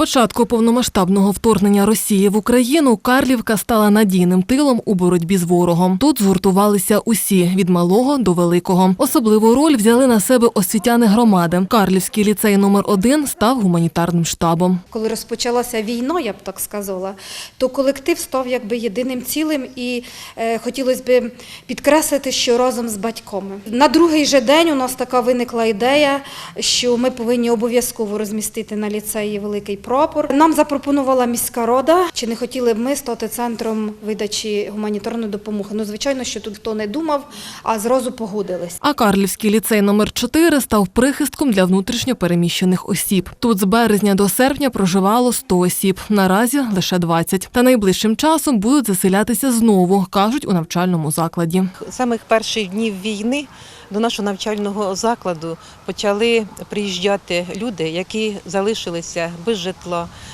початку повномасштабного вторгнення Росії в Україну Карлівка стала надійним тилом у боротьбі з ворогом. Тут згуртувалися усі від малого до великого. Особливу роль взяли на себе освітяни громади. Карлівський ліцей номер 1 став гуманітарним штабом. Коли розпочалася війна, я б так сказала, то колектив став якби єдиним цілим і е, хотілося б підкреслити, що разом з батьками. На другий же день у нас така виникла ідея, що ми повинні обов'язково розмістити на ліцеї великий прапор. Нам запропонувала міська рада, чи не хотіли б ми стати центром видачі гуманітарної допомоги. Ну, звичайно, що тут хто не думав, а зразу погодились. А Карлівський ліцей номер 4 став прихистком для внутрішньо переміщених осіб. Тут з березня до серпня проживало 100 осіб. Наразі лише 20. Та найближчим часом будуть заселятися знову, кажуть у навчальному закладі. З самих перших днів війни до нашого навчального закладу почали приїжджати люди, які залишилися без житла,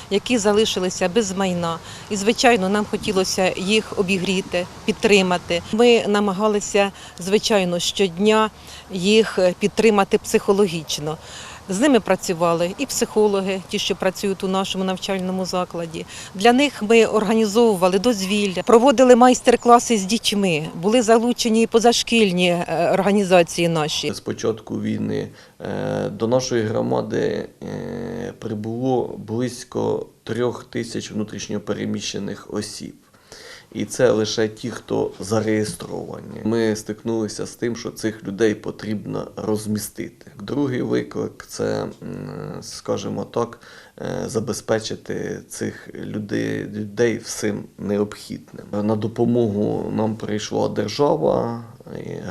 які залишилися без майна. І, звичайно, нам хотілося їх обігріти, підтримати. Ми намагалися, звичайно, щодня їх підтримати психологічно. З ними працювали і психологи, ті, що працюють у нашому навчальному закладі. Для них ми організовували дозвілля, проводили майстер-класи з дітьми, були залучені і позашкільні е, організації наші. З початку війни е, до нашої громади е, прибуло близько трьох тисяч внутрішньопереміщених осіб. І це лише ті, хто зареєстровані. Ми стикнулися з тим, що цих людей потрібно розмістити. Другий виклик це, скажімо так, е, забезпечити цих людей, людей всім необхідним. На допомогу нам прийшла держава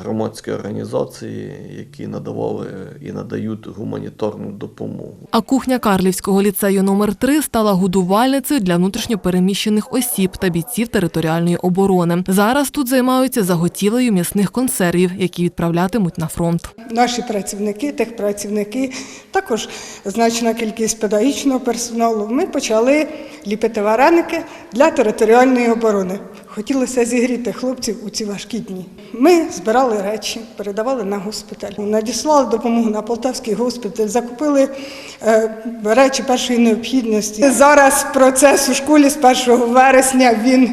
громадські організації, які надавали і надають гуманітарну допомогу. А кухня Карлівського ліцею номер 3 стала годувальницею для внутрішньопереміщених осіб та бійців територіальної оборони. Зараз тут займаються заготівлею м'ясних консервів, які відправлятимуть на фронт. Наші працівники, техпрацівники, також значна кількість педагогічного персоналу. Ми почали ліпити вареники для територіальної оборони. Хотілося зігріти хлопців у ці важкі дні. Ми збирали речі, передавали на госпіталь, надіслали допомогу на Полтавський госпіталь, закупили е, речі першої необхідності. Зараз процес у школі з 1 вересня він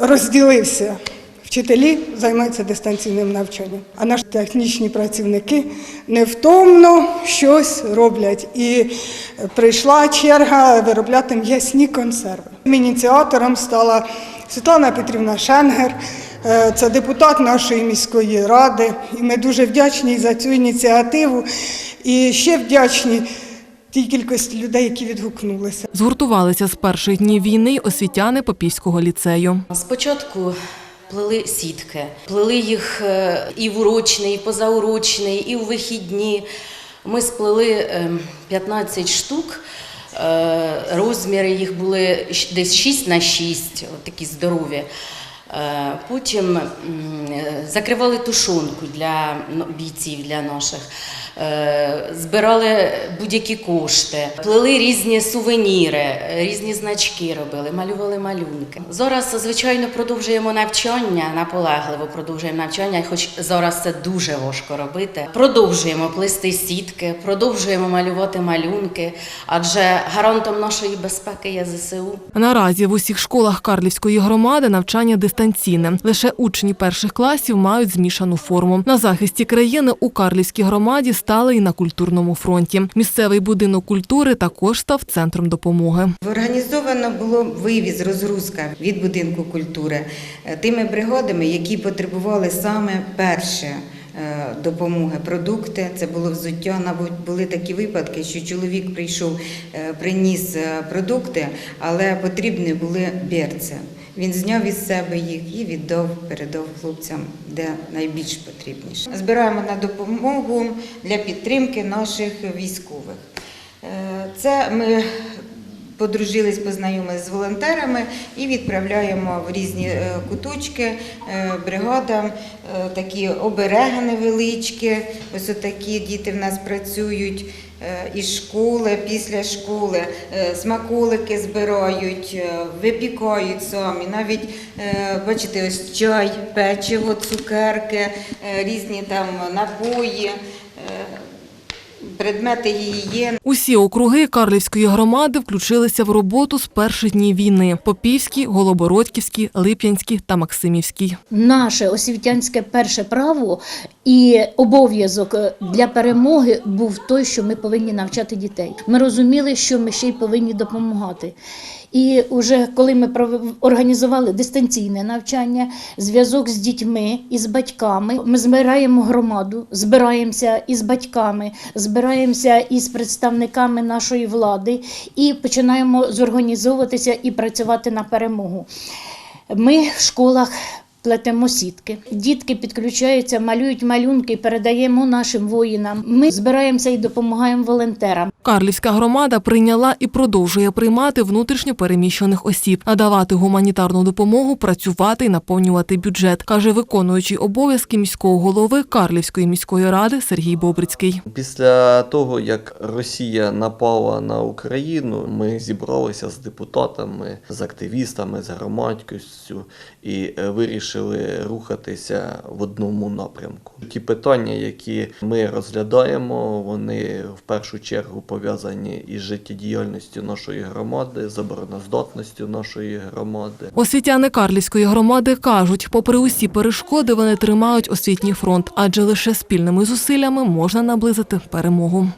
розділився. Вчителі займаються дистанційним навчанням, а наші технічні працівники невтомно щось роблять. І прийшла черга виробляти м'ясні консерви. Ініціатором стала Світлана Петрівна Шенгер, е, це депутат нашої міської ради. І ми дуже вдячні за цю ініціативу. І ще вдячні тій кількості людей, які відгукнулися. Згуртувалися з перших днів війни освітяни Попівського ліцею. Спочатку плели сітки, плели їх е, і в урочний, і позаурочний, і у вихідні. Ми сплели е, 15 штук. Е, Розміри їх були десь 6 на 6, такі здорові. Е, Потім закривали тушонку для бійців для наших, Е, збирали будь-які кошти, плели різні сувеніри, різні значки робили, малювали малюнки. Зараз, звичайно, продовжуємо навчання, наполегливо продовжуємо навчання, хоч зараз це дуже важко робити. Продовжуємо плести сітки, продовжуємо малювати малюнки, адже гарантом нашої безпеки є ЗСУ. Наразі в усіх школах Карлівської громади навчання дистанційне. Лише учні перших класів мають змішану форму. На захисті країни у Карлівській громаді стали і на культурному фронті. Місцевий будинок культури також став центром допомоги. Організовано було вивіз, розгрузка від будинку культури е, тими бригадами, які потребували саме перше допомоги, продукти. Це було взуття. Навіть були такі випадки, що чоловік прийшов, е, приніс е, продукти, але потрібні були берці. Він зняв із себе їх і віддав, передав хлопцям, де найбільш потрібніше. Збираємо на допомогу для підтримки наших військових. Е, Це ми подружились, познайомились з волонтерами і відправляємо в різні е, куточки е, бригадам е, такі обереги невеличкі. Ось такі діти в нас працюють. Із школи, після школи смаколики збирають, випікають самі. Навіть бачите, ось чай, печиво, цукерки, різні там напої. Предмети гігієни. Усі округи Карлівської громади включилися в роботу з перших днів війни: Попівський, Голобородьківський, Лип'янський та Максимівський. Наше освітянське перше право і обов'язок е, для перемоги був той, що ми повинні навчати дітей. Ми розуміли, що ми ще й повинні допомагати. І вже коли ми організували дистанційне навчання, зв'язок з дітьми і з батьками, ми збираємо громаду, збираємося із батьками, збираємося із представниками нашої влади і починаємо зорганізовуватися і працювати на перемогу. Ми в школах плетемо сітки. Дітки підключаються, малюють малюнки, передаємо нашим воїнам. Ми збираємося і допомагаємо волонтерам. Карлівська громада прийняла і продовжує приймати внутрішньо переміщених осіб, надавати гуманітарну допомогу, працювати і наповнювати бюджет, каже виконуючий обов'язки міського голови Карлівської міської ради Сергій Бобрицький. Після того, як Росія напала на Україну, ми зібралися з депутатами, з активістами, з громадськістю і е, вирішили рухатися в одному напрямку. Ті питання, які ми розглядаємо, вони в першу чергу пов'язані із життєдіяльністю нашої громади, з обороноздатністю нашої громади. Освітяни Карлівської громади кажуть, попри усі перешкоди, вони тримають освітній фронт, адже лише спільними зусиллями можна наблизити перемогу.